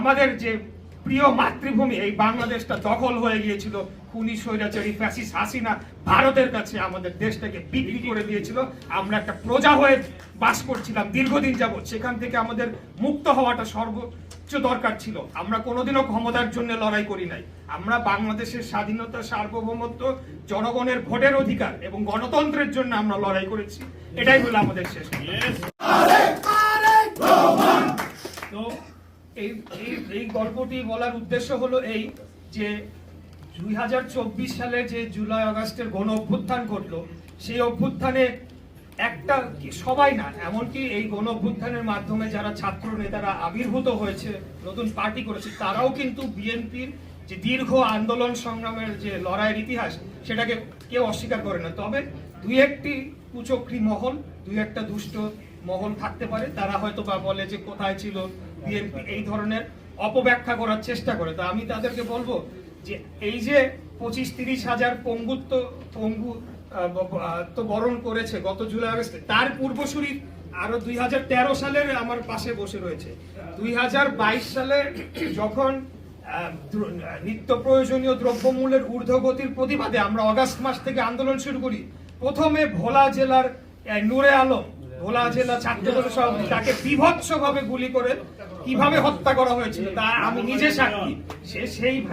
আমাদের যে প্রিয় মাতৃভূমি এই বাংলাদেশটা দখল হয়ে গিয়েছিল। খুনি স্বৈরাচারী ফ্যাসিস হাসিনা ভারতের কাছে আমাদের দেশটাকে বিক্রি করে দিয়েছিল। আমরা একটা প্রজা হয়ে বাস করছিলাম দীর্ঘদিন যাব সেখান থেকে আমাদের মুক্ত হওয়াটা সর্বোচ্চ দরকার ছিল। আমরা কোনোদিনও ক্ষমতার জন্য লড়াই করি নাই। আমরা বাংলাদেশের স্বাধীনতা সার্বভৌমত্ব জনগণের ভোটের অধিকার এবং গণতন্ত্রের জন্য আমরা লড়াই করেছি। এটাই হলো আমাদের শেষ তো এই এই গল্পটি বলার উদ্দেশ্য হলো এই যে দুই হাজার চব্বিশ সালে যে জুলাই আগস্টের গণ অভ্যুত্থান ঘটলো, সেই অভ্যুত্থানে একটা সবাই না, এমনকি এই গণ অভ্যুত্থানের মাধ্যমে যারা ছাত্র নেতারা আবির্ভূত হয়েছে, নতুন পার্টি করেছে, তারাও কিন্তু বিএনপির যে দীর্ঘ আন্দোলন সংগ্রামের যে লড়াইয়ের ইতিহাস, সেটাকে কেউ অস্বীকার করে না। তবে দুই একটি কুচক্রী মহল, দুই একটা দুষ্ট মহল থাকতে পারে, তারা হয়তো বা বলে যে কোথায় ছিল বিএনপি, এই ধরনের অপব্যাখ্যা করার চেষ্টা করে। তা আমি তাদেরকে বলব যে এই যে পঁচিশ তিরিশ হাজার পঙ্গুত্ব, পঙ্গু তো বরণ করেছে গত জুলাই আগস্টে, তার পূর্বসূরি আরও দুই হাজার তেরো সালের আমার পাশে বসে রয়েছে। দুই হাজার বাইশ সালে যখন নিত্য প্রয়োজনীয় দ্রব্যমূল্যের ঊর্ধ্বগতির প্রতিবাদে আমরা অগাস্ট মাস থেকে আন্দোলন শুরু করি, প্রথমে ভোলা জেলার নূরে আলম ভোলা জেলা সভাপতি তাকে বিভৎস ভাবে গুলি করে কীভাবে হত্যা করা হয়েছিল, তা আমি নিজে সাক্ষী। সে সেই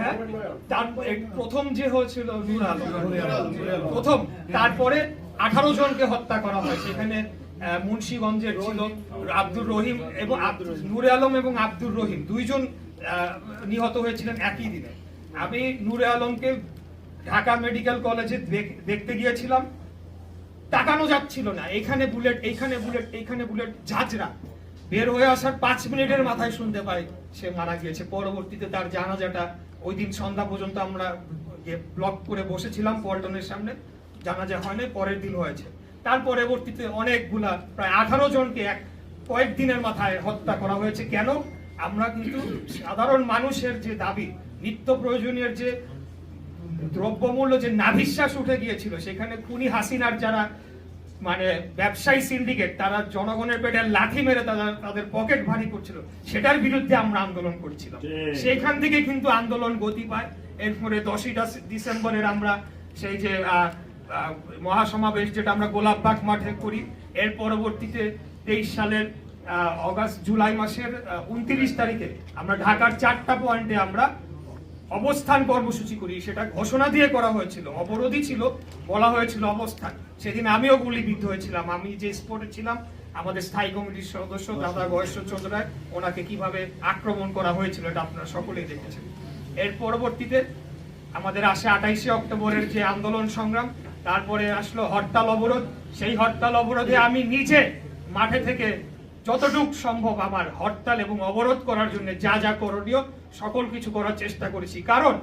প্রথম যে হয়েছিল প্রথম। তারপরে আঠারো জনকে হত্যা করা হয়। সেখানে মুন্সিগঞ্জের ছিল আব্দুর রহিম এবং নূরে আলম এবং আব্দুর রহিম দুইজন নিহত হয়েছিলেন একই দিনে। আমি নূরে আলমকে ঢাকা মেডিকেল কলেজে দেখ- দেখতে গিয়েছিলাম। তাকানো যাচ্ছিল না। এখানে বুলেট, এইখানে বুলেট এইখানে বুলেট, ঝাঁঝরা। বের হয়ে আসার পাঁচ মিনিটের মাথায় শুনতে পাই, সে মারা গিয়েছে। পরবর্তীতে তার জানাজাটা, ওই দিন সন্ধ্যা পর্যন্ত আমরা ব্লক করে বসেছিলাম পল্টনের সামনে। জানাজা হয়নি, পরের দিন হয়েছে। তার পরবর্তীতে অনেকগুলা, প্রায় আঠারো জনকে এক, কয়েকদিনের মাথায় হত্যা করা হয়েছে। কেন? আমরা কিন্তু সাধারণ মানুষের যে দাবি, নিত্য প্রয়োজনীয় যে দ্রব্যমূল্য যে নাভিশ্বাস উঠে গিয়েছিল সেখানে খুনি হাসিনার যারা মানে ব্যবসায়ী সিন্ডিকেট তারা জনগণের পেটে লাঠি মেরে তারা তাদের পকেট ভারী করছিল সেটার বিরুদ্ধে আমরা আন্দোলন করছিলাম। সেখান থেকে কিন্তু আন্দোলন গতি পায়। এরপরে দশই ডিসেম্বরের আমরা সেই যে মহাসমাবেশ যেটা আমরা গোলাপবাগ মাঠে করি এর পরবর্তীতে তেইশ সালের আহ, অগাস্ট জুলাই মাসের উনত্রিশ তারিখে আমরা ঢাকার চারটা পয়েন্টে আমরা অবস্থান কর্মসূচি করি, সেটা ঘোষণা দিয়ে করা হয়েছিল, অবরোধই ছিল, বলা হয়েছিল অবস্থান। সেদিন আমিও গুলিবিদ্ধ হয়েছিলাম, আমি যে স্পটে ছিলাম, আমাদের স্থায়ী কমিটির সদস্য দাদা গয়েশ্বর চন্দ্র ওনাকে কীভাবে আক্রমণ করা হয়েছিল এটা আপনারা সকলেই দেখেছেন। এর পরবর্তীতে আমাদের আসে আঠাইশে অক্টোবরের যে আন্দোলন সংগ্রাম, তারপরে আসলো হরতাল অবরোধ, সেই হরতাল অবরোধে আমি নিজে মাঠে থেকে যতটুক সম্ভব আমার হরতাল এবং অবরোধ করার জন্য যা যা করণীয়, সকল কিছু করার চেষ্টা করেছি। কারণ